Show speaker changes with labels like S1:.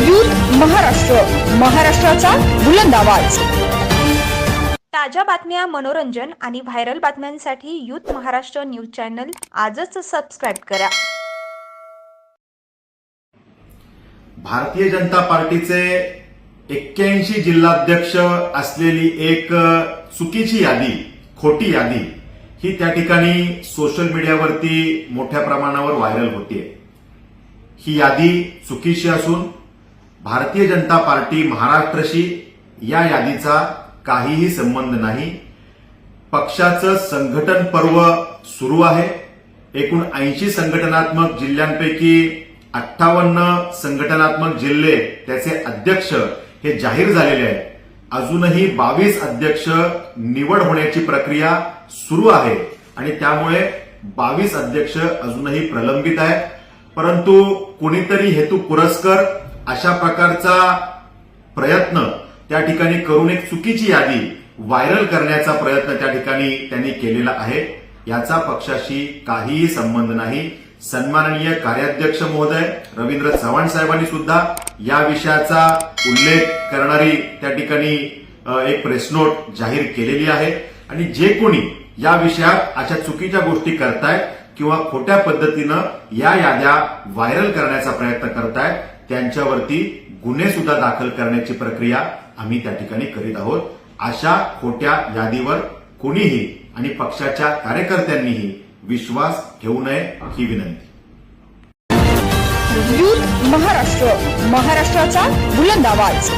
S1: Youth Maharashtra महाराष्ट्राचा बुलंद आवाज.
S2: ताज्या बातम्या मनोरंजन आणि व्हायरल बातम्यांसाठी यूथ महाराष्ट्र न्यूज चॅनल आजच सबस्क्राईब करा.
S3: भारतीय जनता पार्टीचे एक्क्याऐंशी जिल्हाध्यक्ष असलेली एक चुकीची यादी खोटी यादी ही त्या ठिकाणी सोशल मीडियावरती मोठ्या प्रमाणावर व्हायरल होतीये. ही यादी चुकीची असून भारतीय जनता पार्टी महाराष्ट्रशी या यादीचा काहीही संबंध नाही. पक्षाचं संघटन पर्व सुरू आहे. एकूण ऐंशी संघटनात्मक जिल्ह्यांपैकी अठ्ठावन्न संघटनात्मक जिल्हे त्याचे अध्यक्ष हे जाहीर झालेले आहेत. अजूनही बावीस अध्यक्ष निवड होण्याची प्रक्रिया सुरू आहे आणि त्यामुळे बावीस अध्यक्ष अजूनही प्रलंबित आहेत. परंतु कुणीतरी हेतू पुरस्कर अशा प्रकारचा प्रयत्न त्या ठिकाणी करून एक चुकीची यादी व्हायरल करण्याचा प्रयत्न त्या ठिकाणी त्यांनी केलेला आहे. याचा पक्षाशी काहीही संबंध नाही. सन्माननीय कार्याध्यक्ष महोदय रवींद्र चव्हाण साहेबांनी सुद्धा या विषयाचा उल्लेख करणारी त्या ठिकाणी एक प्रेस नोट जाहीर केलेली आहे. आणि जे कोणी या विषयात अशा चुकीच्या गोष्टी करतायत किंवा खोट्या पद्धतीनं या याद्या व्हायरल करण्याचा प्रयत्न करतायत त्यांच्यावरती गुन्हे सुद्धा दाखल करण्याची प्रक्रिया आम्ही त्या ठिकाणी करीत आहोत. अशा खोट्या यादीवर कोणीही आणि पक्षाच्या कार्यकर्त्यांनीही विश्वास ठेवू नये ही विनंती.
S1: महाराष्ट्र महाराष्ट्राचा बुलंद आवाज.